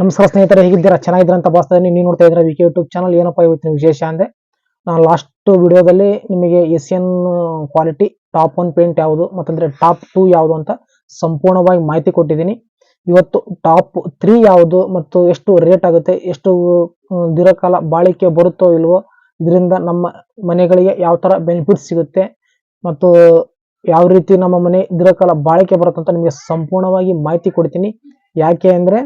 ನಮಸ್ಕಾರ ಸ್ನೇಹಿತರೆ, ಹೇಗಿದ್ದೀರಾ? ಚೆನ್ನಾಗಿದ್ದೀರಾ ಅಂತ ಭಾವಿಸ್ತಾ ನೀವು ನೋಡ್ತಾ ಇದ್ದೀರಾ ವಿಕೆ ಯೂಟ್ಯೂಬ್ ಚಾನಲ್. ಏನಪ್ಪ ಇವತ್ತಿನ ವಿಶೇಷ ಅಂದ್ರೆ, ನಾನು ಲಾಸ್ಟ್ ವಿಡಿಯೋದಲ್ಲಿ ನಿಮಗೆ ಎನ್ ಕ್ವಾಲಿಟಿ ಟಾಪ್ ಒನ್ ಪೇಂಟ್ ಯಾವುದು, ಮತ್ತಂದ್ರೆ ಟಾಪ್ ಟೂ ಯಾವುದು ಅಂತ ಸಂಪೂರ್ಣವಾಗಿ ಮಾಹಿತಿ ಕೊಟ್ಟಿದ್ದೀನಿ. ಇವತ್ತು ಟಾಪ್ ತ್ರೀ ಯಾವುದು, ಮತ್ತು ಎಷ್ಟು ರೇಟ್ ಆಗುತ್ತೆ, ಎಷ್ಟು ದೀರ್ಘಕಾಲ ಬಾಳಿಕೆ ಬರುತ್ತೋ ಇಲ್ವೋ, ಇದರಿಂದ ನಮ್ಮ ಮನೆಗಳಿಗೆ ಯಾವ ತರ ಬೆನಿಫಿಟ್ ಸಿಗುತ್ತೆ, ಮತ್ತು ಯಾವ ರೀತಿ ನಮ್ಮ ಮನೆ ದೀರ್ಘಕಾಲ ಬಾಳಿಕೆ ಬರುತ್ತೆ ಅಂತ ನಿಮಗೆ ಸಂಪೂರ್ಣವಾಗಿ ಮಾಹಿತಿ ಕೊಡ್ತೀನಿ. ಯಾಕೆ ಅಂದ್ರೆ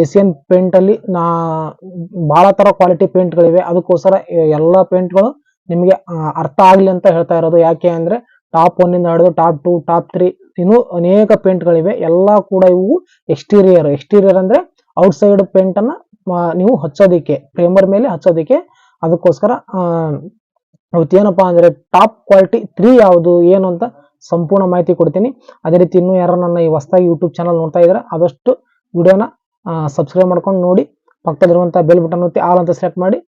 ಏಸಿಯನ್ ಪೇಂಟ್ ಅಲ್ಲಿ ನಾ ಬಹಳ ತರ ಕ್ವಾಲಿಟಿ ಪೇಂಟ್ಗಳಿವೆ ಅದಕ್ಕೋಸ್ಕರ ಎಲ್ಲ ಪೇಂಟ್ಗಳು ನಿಮಗೆ ಅರ್ಥ ಆಗ್ಲಿ ಅಂತ ಹೇಳ್ತಾ ಇರೋದು. ಯಾಕೆ ಅಂದ್ರೆ ಟಾಪ್ ಒನ್ ಇಂದ ಹಿಡಿದು ಟಾಪ್ ಟು ಟಾಪ್ ತ್ರೀ ಇನ್ನು ಅನೇಕ ಪೇಂಟ್ಗಳಿವೆ ಎಲ್ಲ ಕೂಡ ಇವು ಎಕ್ಸ್ಟೀರಿಯರ್ ಎಕ್ಸ್ಟೀರಿಯರ್ ಅಂದ್ರೆ ಔಟ್ಸೈಡ್ ಪೇಂಟ್ ಅನ್ನ ನೀವು ಹಚ್ಚೋದಿಕ್ಕೆ ಫ್ರೇಮರ್ ಮೇಲೆ ಹಚ್ಚೋದಿಕ್ಕೆ. ಅದಕ್ಕೋಸ್ಕರ ಅವತ್ತೇನಪ್ಪ ಅಂದ್ರೆ ಟಾಪ್ ಕ್ವಾಲಿಟಿ ತ್ರೀ ಯಾವುದು, ಏನು ಅಂತ ಸಂಪೂರ್ಣ ಮಾಹಿತಿ ಕೊಡ್ತೀನಿ. ಅದೇ ರೀತಿ ಇನ್ನೂ ಯಾರು ನನ್ನ ಈ ಹೊಸದಾಗಿ ಯೂಟ್ಯೂಬ್ ಚಾನಲ್ ನೋಡ್ತಾ ಇದ್ರೆ ಆದಷ್ಟು ವಿಡಿಯೋನ ಸಬ್ಸ್ಕ್ರೈಬ್ ಮಾಡ್ಕೊಂಡು ನೋಡಿ ಪಕ್ಕದಲ್ಲಿರುವಂಥ ಬೆಲ್ ಬಟನ್ ಒತ್ತಿ ಆಲ್ ಅಂತ ಸೆಲೆಕ್ಟ್ ಮಾಡಿ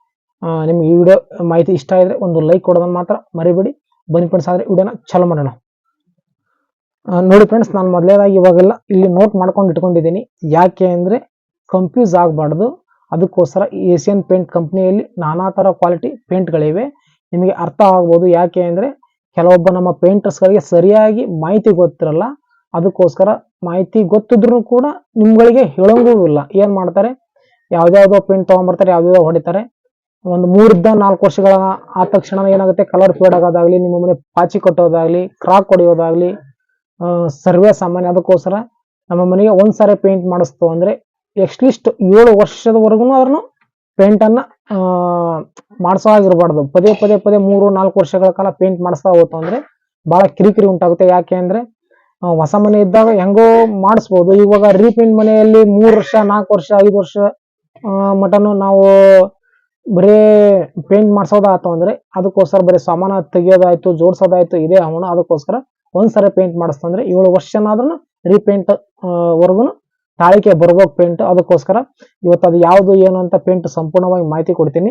ನಿಮ್ಗೆ ಈ ವಿಡಿಯೋ ಮಾಹಿತಿ ಇಷ್ಟ ಆದರೆ ಒಂದು ಲೈಕ್ ಕೊಡೋದನ್ನು ಮಾತ್ರ ಮರಿಬೇಡಿ. ಬನ್ನಿ ಫ್ರೆಂಡ್ಸ್ ಆದರೆ ವಿಡಿಯೋನ ಚಾಲು ಮಾಡೋಣ. ನೋಡಿ ಫ್ರೆಂಡ್ಸ್ ನಾನು ಮೊದಲೇದಾಗಿ ಇವಾಗೆಲ್ಲ ಇಲ್ಲಿ ನೋಟ್ ಮಾಡ್ಕೊಂಡು ಇಟ್ಕೊಂಡಿದ್ದೀನಿ. ಯಾಕೆ ಅಂದರೆ ಕನ್ಫ್ಯೂಸ್ ಆಗಬಾರ್ದು. ಅದಕ್ಕೋಸ್ಕರ ಏಷ್ಯನ್ ಪೇಂಟ್ ಕಂಪ್ನಿಯಲ್ಲಿ ನಾನಾ ಥರ ಕ್ವಾಲಿಟಿ ಪೇಂಟ್ಗಳಿವೆ ನಿಮಗೆ ಅರ್ಥ ಆಗ್ಬೋದು. ಯಾಕೆ ಅಂದರೆ ಕೆಲವೊಬ್ಬ ನಮ್ಮ ಪೇಂಟರ್ಸ್ಗಳಿಗೆ ಸರಿಯಾಗಿ ಮಾಹಿತಿ ಗೊತ್ತಿರಲ್ಲ. ಅದಕ್ಕೋಸ್ಕರ ಮಾಹಿತಿ ಗೊತ್ತಿದ್ರು ಕೂಡ ನಿಮ್ಗಳಿಗೆ ಹೇಳೋಂಗೂ ಇಲ್ಲ. ಏನ್ ಮಾಡ್ತಾರೆ? ಯಾವ್ದ್ಯಾವ್ದೋ ಪೇಂಟ್ ತಗೊಂಡ್ಬರ್ತಾರೆ ಯಾವ್ಯಾವ್ದೋ ಹೊಡಿತಾರೆ. ಒಂದು ಮೂರಿಂದ ನಾಲ್ಕು ವರ್ಷಗಳ ಆದ ತಕ್ಷಣ ಏನಾಗುತ್ತೆ? ಕಲರ್ ಫೇಡ್ ಆಗೋದಾಗ್ಲಿ ನಿಮ್ಮ ಮನೆ ಪಾಚಿ ಕಟ್ಟೋದಾಗ್ಲಿ ಕ್ರಾಕ್ ಹೊಡೆಯೋದಾಗ್ಲಿ ಸರ್ವೇ ಸಾಮಾನ್ಯ. ಅದಕ್ಕೋಸ್ಕರ ನಮ್ಮ ಮನೆಗೆ ಒಂದ್ಸಾರಿ ಪೇಂಟ್ ಮಾಡಿಸ್ತು ಅಂದ್ರೆ ಎಟ್ಲೀಸ್ಟ್ ಏಳು ವರ್ಷದವರೆಗೂ ಅದ್ರನ್ನು ಪೇಂಟ್ ಅನ್ನ ಆ, ಮಾಡ್ಸೋ ಆಗಿರ್ಬಾರ್ದು. ಪದೇ ಪದೇ ಪದೇ ಮೂರು ನಾಲ್ಕು ವರ್ಷಗಳ ಕಾಲ ಪೇಂಟ್ ಮಾಡಿಸ್ತಾ ಹೋಗ್ತು ಅಂದ್ರೆ ಬಹಳ ಕಿರಿಕಿರಿ ಉಂಟಾಗುತ್ತೆ. ಯಾಕೆ ಅಂದ್ರೆ ಹೊಸ ಮನೆ ಇದ್ದಾಗ ಹೆಂಗೋ ಮಾಡಿಸ್ಬೋದು. ಇವಾಗ ರೀಪೇಂಟ್ ಮನೆಯಲ್ಲಿ ಮೂರು ವರ್ಷ, ನಾಲ್ಕು ವರ್ಷ, ಐದು ವರ್ಷ ಮಟನು ನಾವು ಬರೇ ಪೇಂಟ್ ಮಾಡಿಸೋದಾಯ್ತು ಅಂದ್ರೆ ಅದಕ್ಕೋಸ್ಕರ ಬರೀ ಸಾಮಾನ ತೆಗಿಯೋದಾಯ್ತು, ಜೋಡಿಸೋದಾಯ್ತು, ಇದೇ ಅವನು ಅದಕ್ಕೋಸ್ಕರ ಒಂದ್ಸರಿ ಪೇಂಟ್ ಮಾಡಿಸ್ತಂದ್ರೆ ಏಳು ವರ್ಷನಾದ್ರೂ ರೀಪೇಂಟ್ ವರ್ಗು ತಾಳಿಕೆ ಬರ್ಬೇಕು ಪೇಂಟ್. ಅದಕ್ಕೋಸ್ಕರ ಇವತ್ತು ಅದು ಯಾವುದು ಏನು ಅಂತ ಪೇಂಟ್ ಸಂಪೂರ್ಣವಾಗಿ ಮಾಹಿತಿ ಕೊಡ್ತೀನಿ.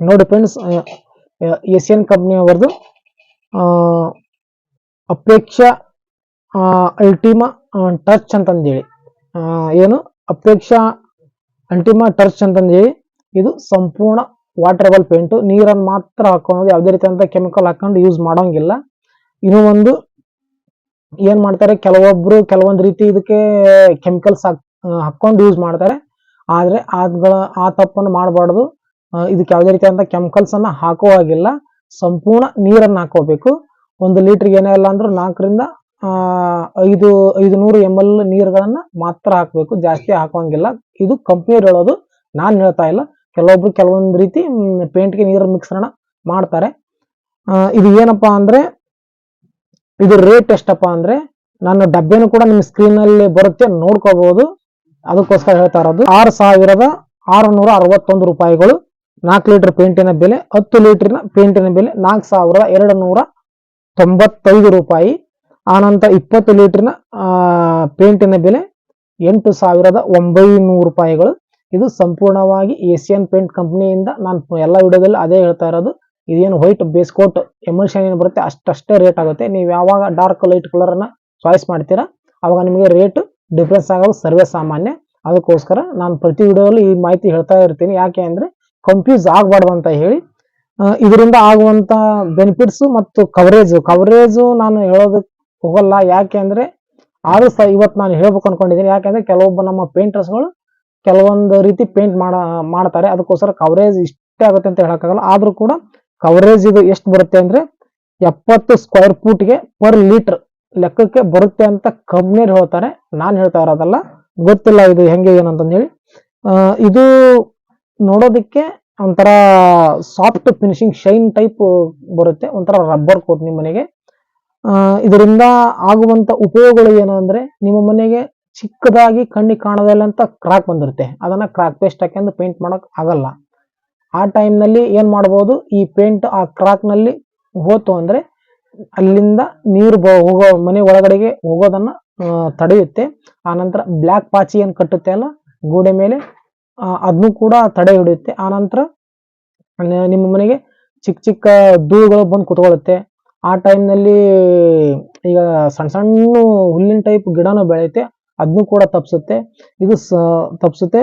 ನೋಡಿ ಫ್ರೆಂಡ್ಸ್ ಏಷಿಯನ್ ಕಂಪ್ನಿಯವರದು ಅಪೇಕ್ಷಾ ಅಲ್ಟಿಮಾ ಟಚ್ ಅಂತಂದೇಳಿ. ಏನು? ಅಪೇಕ್ಷಾ ಅಲ್ಟಿಮಾ ಟಚ್ ಅಂತಂದೇಳಿ. ಇದು ಸಂಪೂರ್ಣ ವಾಟರಬಲ್ ಪೇಂಟು ನೀರನ್ನು ಮಾತ್ರ ಹಾಕೊಳ್ಳೋದು ಯಾವುದೇ ರೀತಿಯಾದಂಥ ಕೆಮಿಕಲ್ ಹಾಕೊಂಡು ಯೂಸ್ ಮಾಡೋಂಗಿಲ್ಲ. ಇನ್ನು ಒಂದು ಏನು ಮಾಡ್ತಾರೆ? ಕೆಲವೊಬ್ರು ಕೆಲವೊಂದು ರೀತಿ ಇದಕ್ಕೆ ಕೆಮಿಕಲ್ಸ್ ಹಾಕೊಂಡು ಯೂಸ್ ಮಾಡ್ತಾರೆ. ಆದರೆ ಅದ್ಗಳ ಆ ತಪ್ಪನ್ನು ಮಾಡಬಾರ್ದು. ಇದಕ್ಕೆ ಯಾವುದೇ ರೀತಿಯಾದಂಥ ಕೆಮಿಕಲ್ಸ್ ಅನ್ನ ಹಾಕೋ ಹಾಗಿಲ್ಲ. ಸಂಪೂರ್ಣ ನೀರನ್ನು ಹಾಕೋಬೇಕು. ಒಂದು ಲೀಟ್ರಿಗೆ ಏನೇ ಇಲ್ಲ ಅಂದರೂ ನಾಲ್ಕರಿಂದ ಐದು ಐದು ನೂರು ಎಂ ಎಲ್ ನೀರುಗಳನ್ನ ಮಾತ್ರ ಹಾಕಬೇಕು, ಜಾಸ್ತಿ ಹಾಕೋಂಗಿಲ್ಲ ಇದು ಕಂಪ್ನಿಯವ್ರು ಹೇಳೋದು ನಾನು ಹೇಳ್ತಾ ಇಲ್ಲ. ಕೆಲವೊಬ್ರು ಕೆಲವೊಂದು ರೀತಿ ಪೇಂಟ್ಗೆ ನೀರು ಮಿಕ್ಸರಣ ಮಾಡ್ತಾರೆ. ಇದು ಏನಪ್ಪಾ ಅಂದ್ರೆ, ಇದು ರೇಟ್ ಎಷ್ಟಪ್ಪ ಅಂದ್ರೆ, ನಾನು ಡಬ್ಬೆನೂ ಕೂಡ ನಿಮ್ಮ ಸ್ಕ್ರೀನ್ ಅಲ್ಲಿ ಬರುತ್ತೆ, ನೋಡ್ಕೋಬೋದು. ಅದಕ್ಕೋಸ್ಕರ ಹೇಳ್ತಾ ಇರೋದು, ಆರು ಸಾವಿರದ ಆರುನೂರ ಅರವತ್ತೊಂದು ರೂಪಾಯಿಗಳು ನಾಲ್ಕು ಲೀಟರ್ ಪೇಂಟಿನ ಬೆಲೆ, ಹತ್ತು ಲೀಟರ್ನ ಪೇಂಟಿನ ಬೆಲೆ ನಾಲ್ಕು ಸಾವಿರದ ಎರಡು ನೂರ ತೊಂಬತ್ತೈದು ರೂಪಾಯಿ. ಆನಂತರ ಇಪ್ಪತ್ತು ಲೀಟರ್ನ ಪೇಂಟಿನ ಬೆಲೆ ಎಂಟು ಸಾವಿರದ ಒಂಬೈನೂರು ರೂಪಾಯಿಗಳು. ಇದು ಸಂಪೂರ್ಣವಾಗಿ ಏಷ್ಯನ್ ಪೇಂಟ್ ಕಂಪ್ನಿಯಿಂದ ನಾನು ಎಲ್ಲ ವಿಡಿಯೋದಲ್ಲಿ ಅದೇ ಹೇಳ್ತಾ ಇರೋದು. ಇದೇನು ವೈಟ್ ಬೇಸ್ ಕೋಟ್ ಎಮಲ್ಷನ್ ಏನು ಬರುತ್ತೆ ಅಷ್ಟಷ್ಟೇ ರೇಟ್ ಆಗುತ್ತೆ. ನೀವು ಯಾವಾಗ ಡಾರ್ಕ್ ಲೈಟ್ ಕಲರನ್ನು ಚಾಯ್ಸ್ ಮಾಡ್ತೀರಾ, ಅವಾಗ ನಿಮಗೆ ರೇಟ್ ಡಿಫ್ರೆನ್ಸ್ ಆಗೋದು ಸರ್ವೇ ಸಾಮಾನ್ಯ. ಅದಕ್ಕೋಸ್ಕರ ನಾನು ಪ್ರತಿ ವಿಡಿಯೋದಲ್ಲಿ ಈ ಮಾಹಿತಿ ಹೇಳ್ತಾ ಇರ್ತೀನಿ. ಯಾಕೆ ಅಂದರೆ ಕನ್ಫ್ಯೂಸ್ ಆಗಬಾರ್ದು ಅಂತ ಹೇಳಿ. ಇದರಿಂದ ಆಗುವಂಥ ಬೆನಿಫಿಟ್ಸು ಮತ್ತು ಕವರೇಜ್ ಕವರೇಜು ನಾನು ಹೇಳೋದಕ್ಕೆ ಹೋಗಲ್ಲ. ಯಾಕೆ ಅಂದ್ರೆ ಆದ್ರೂ ಸಹ ಇವತ್ತು ನಾನು ಹೇಳ್ಬೇಕು ಅನ್ಕೊಂಡಿದ್ದೀನಿ ಯಾಕೆಂದ್ರೆ ಕೆಲವೊಬ್ಬ ನಮ್ಮ ಪೇಂಟರ್ಸ್ಗಳು ಕೆಲವೊಂದು ರೀತಿ ಪೇಂಟ್ ಮಾಡ, ಮಾಡ್ತಾರೆ. ಅದಕ್ಕೋಸ್ಕರ ಕವರೇಜ್ ಇಷ್ಟೇ ಆಗುತ್ತೆ ಅಂತ ಹೇಳಕ್ಕಾಗಲ್ಲ. ಆದ್ರೂ ಕೂಡ ಕವರೇಜ್ ಇದು ಎಷ್ಟು ಬರುತ್ತೆ ಅಂದ್ರೆ ಎಪ್ಪತ್ತು ಸ್ಕ್ವೇರ್ ಫೂಟ್ಗೆ ಪರ್ ಲೀಟರ್ ಲೆಕ್ಕಕ್ಕೆ ಬರುತ್ತೆ ಅಂತ ಕಂಪ್ನಿಯವ್ರು ಹೇಳ್ತಾರೆ. ನಾನು ಹೇಳ್ತಾ ಇರೋದಲ್ಲ, ಗೊತ್ತಿಲ್ಲ ಇದು ಹೆಂಗೆ ಏನು ಅಂತಂದ್ ಹೇಳಿ ಇದು ನೋಡೋದಕ್ಕೆ ಒಂಥರ ಸಾಫ್ಟ್ ಫಿನಿಶಿಂಗ್ ಶೈನ್ ಟೈಪ್ ಬರುತ್ತೆ. ಒಂಥರ ರಬ್ಬರ್ ಕೋಟ್ ನಿಮ್ಮ ಮನೆಗೆ ಆ, ಇದರಿಂದ ಆಗುವಂತ ಉಪಯೋಗಗಳು ಏನು ಅಂದ್ರೆ ನಿಮ್ಮ ಮನೆಗೆ ಚಿಕ್ಕದಾಗಿ ಕಣ್ಣಿಗೆ ಕಾಣೋದಿಲ್ಲ ಕ್ರಾಕ್ ಬಂದಿರುತ್ತೆ. ಅದನ್ನ ಕ್ರಾಕ್ ಪೇಸ್ಟ್ ಹಾಕೊಂಡು ಪೇಂಟ್ ಮಾಡೋಕೆ ಆಗಲ್ಲ. ಆ ಟೈಮ್ನಲ್ಲಿ ಏನು ಮಾಡ್ಬೋದು? ಈ ಪೇಂಟ್ ಆ ಕ್ರಾಕ್ನಲ್ಲಿ ಹೋತು ಅಂದ್ರೆ ಅಲ್ಲಿಂದ ನೀರು ಹೋಗೋ ಮನೆ ಒಳಗಡೆಗೆ ಹೋಗೋದನ್ನ ಆ, ತಡೆಯುತ್ತೆ. ಆನಂತರ ಬ್ಲ್ಯಾಕ್ ಪಾಚಿ ಏನು ಕಟ್ಟುತ್ತೆ ಅಲ್ಲ? ಗೋಡೆ ಮೇಲೆ ಅದನ್ನು ಕೂಡ ತಡೆ ಹಿಡಿಯುತ್ತೆ. ಆನಂತರ ನ- ನಿಮ್ಮ ಮನೆಗೆ ಚಿಕ್ಕ ಚಿಕ್ಕ ಧೂಳುಗಳು ಬಂದು ಕುತ್ಕೊಳ್ಳುತ್ತೆ. ಆ ಟೈಮ್ನಲ್ಲಿ ನಲ್ಲಿ ಈಗ ಸಣ್ಣ ಸಣ್ಣ ಹುಲ್ಲಿನ ಟೈಪ್ ಗಿಡನೂ ಬೆಳೆಯುತ್ತೆ ಅದನ್ನು ಕೂಡ ತಪ್ಪಿಸುತ್ತೆ ಇದು ಸ ತಪ್ಪಿಸುತ್ತೆ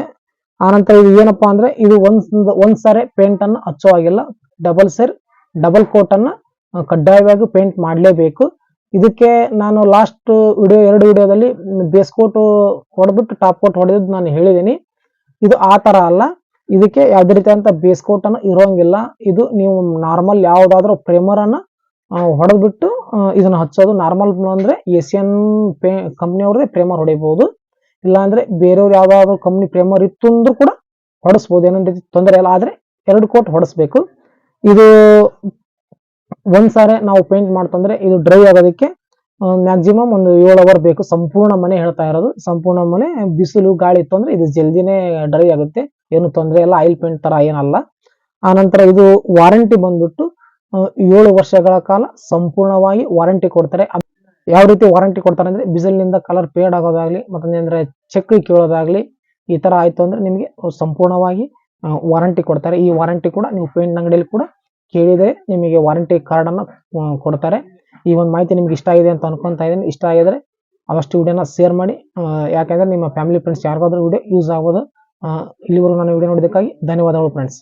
ಆನಂತರ ಇದು ಏನಪ್ಪಾ ಅಂದ್ರೆ ಇದು ಒಂದ್ ಒಂದ್ ಸಾರಿ ಪೇಂಟ್ ಅನ್ನು ಹಚ್ಚೋ ಆಗಿಲ್ಲ ಡಬಲ್ ಸೇರ್ ಡಬಲ್ ಕೋಟ್ ಅನ್ನ ಕಡ್ಡಾಯವಾಗಿ ಪೇಂಟ್ ಮಾಡಲೇಬೇಕು. ಇದಕ್ಕೆ ನಾನು ಲಾಸ್ಟ್ ವಿಡಿಯೋ ಎರಡು ವಿಡಿಯೋದಲ್ಲಿ ಬೇಸ್ ಕೋಟ್ ಹೊಡೆದ್ಬಿಟ್ಟು ಟಾಪ್ ಕೋಟ್ ಹೊಡೆದಿದ್ದು ನಾನು ಹೇಳಿದ್ದೀನಿ. ಇದು ಆ ತರ ಅಲ್ಲ. ಇದಕ್ಕೆ ಯಾವುದೇ ರೀತಿಯಾದಂಥ ಬೇಸ್ ಕೋಟ್ ಅನ್ನು ಇರೋಂಗಿಲ್ಲ. ಇದು ನೀವು ನಾರ್ಮಲ್ ಯಾವುದಾದ್ರೂ ಪ್ರೇಮರನ್ನು ಹೊಡೆದ್ಬಿಟ್ಟು ಇದನ್ನ ಹಚ್ಚೋದು ನಾರ್ಮಲ್ ಅಂದ್ರೆ ಏಷಿಯನ್ ಪೇ ಕಂಪ್ನಿಯವ್ರದೇ ಪ್ರೇಮರ್ ಹೊಡಿಬಹುದು ಇಲ್ಲಾಂದ್ರೆ ಬೇರೆಯವ್ರು ಯಾವ್ದಾದ್ರು ಕಂಪ್ನಿ ಪ್ರೇಮರ್ ಇತ್ತು ಅಂದ್ರೂ ಕೂಡ ಹೊಡಿಸ್ಬೋದು. ಏನೋ ತೊಂದರೆ ಇಲ್ಲ, ಆದ್ರೆ ಎರಡು ಕೋಟ್ ಹೊಡಿಸ್ಬೇಕು. ಇದು ಒಂದ್ಸಾರೆ ನಾವು ಪೇಂಟ್ ಮಾಡ್ತಂದ್ರೆ ಇದು ಡ್ರೈ ಆಗೋದಕ್ಕೆ ಮ್ಯಾಕ್ಸಿಮಮ್ ಒಂದು ಏಳು ಅವರ್ ಬೇಕು. ಸಂಪೂರ್ಣ ಮನೆ ಹೇಳ್ತಾ ಇರೋದು. ಸಂಪೂರ್ಣ ಮನೆ, ಬಿಸಿಲು, ಗಾಳಿ ಇತ್ತು ಅಂದ್ರೆ ಇದು ಜಲ್ದಿನೇ ಡ್ರೈ ಆಗುತ್ತೆ. ಏನು ತೊಂದರೆ ಇಲ್ಲ ಆಯಿಲ್ ಪೇಂಟ್ ತರ ಏನಲ್ಲ. ಆನಂತರ ಇದು ವಾರಂಟಿ ಬಂದ್ಬಿಟ್ಟು ಏಳು ವರ್ಷಗಳ ಕಾಲ ಸಂಪೂರ್ಣವಾಗಿ ವಾರಂಟಿ ಕೊಡ್ತಾರೆ. ಯಾವ ರೀತಿ ವಾರಂಟಿ ಕೊಡ್ತಾರೆ ಅಂದ್ರೆ ಬಿಸಿಲಿನಿಂದ ಕಲರ್ ಪೇಡ್ ಆಗೋದಾಗ್ಲಿ ಮತ್ತೊಂದ್ರೆ ಚಕ್ರಿ ಕೀಳೋದಾಗ್ಲಿ ಈ ತರ ಆಯ್ತು ಅಂದ್ರೆ ನಿಮಗೆ ಸಂಪೂರ್ಣವಾಗಿ ವಾರಂಟಿ ಕೊಡ್ತಾರೆ. ಈ ವಾರಂಟಿ ಕೂಡ ನೀವು ಪೇಂಟ್ ಅಂಗಡಿಯಲ್ಲಿ ಕೂಡ ಕೇಳಿದರೆ ನಿಮಗೆ ವಾರಂಟಿ ಕಾರ್ಡ್ ಅನ್ನ ಕೊಡ್ತಾರೆ. ಈ ಒಂದು ಮಾಹಿತಿ ನಿಮ್ಗೆ ಇಷ್ಟ ಆಗಿದೆ ಅಂತ ಅನ್ಕೊಂತಾ ಇದ್ದೀನಿ. ಇಷ್ಟ ಆಗಿದ್ರೆ ಆದಷ್ಟು ವಿಡಿಯೋನ ಶೇರ್ ಮಾಡಿ. ಯಾಕೆಂದ್ರೆ ನಿಮ್ಮ ಫ್ಯಾಮಿಲಿ ಫ್ರೆಂಡ್ಸ್ ಯಾರಿಗಾದ್ರೂ ವಿಡಿಯೋ ಯೂಸ್ ಆಗೋದು ಇಲ್ಲಿವರೆಗೂ ನಾನು ವಿಡಿಯೋ ನೋಡೋದಕ್ಕಾಗಿ ಧನ್ಯವಾದಗಳು ಫ್ರೆಂಡ್ಸ್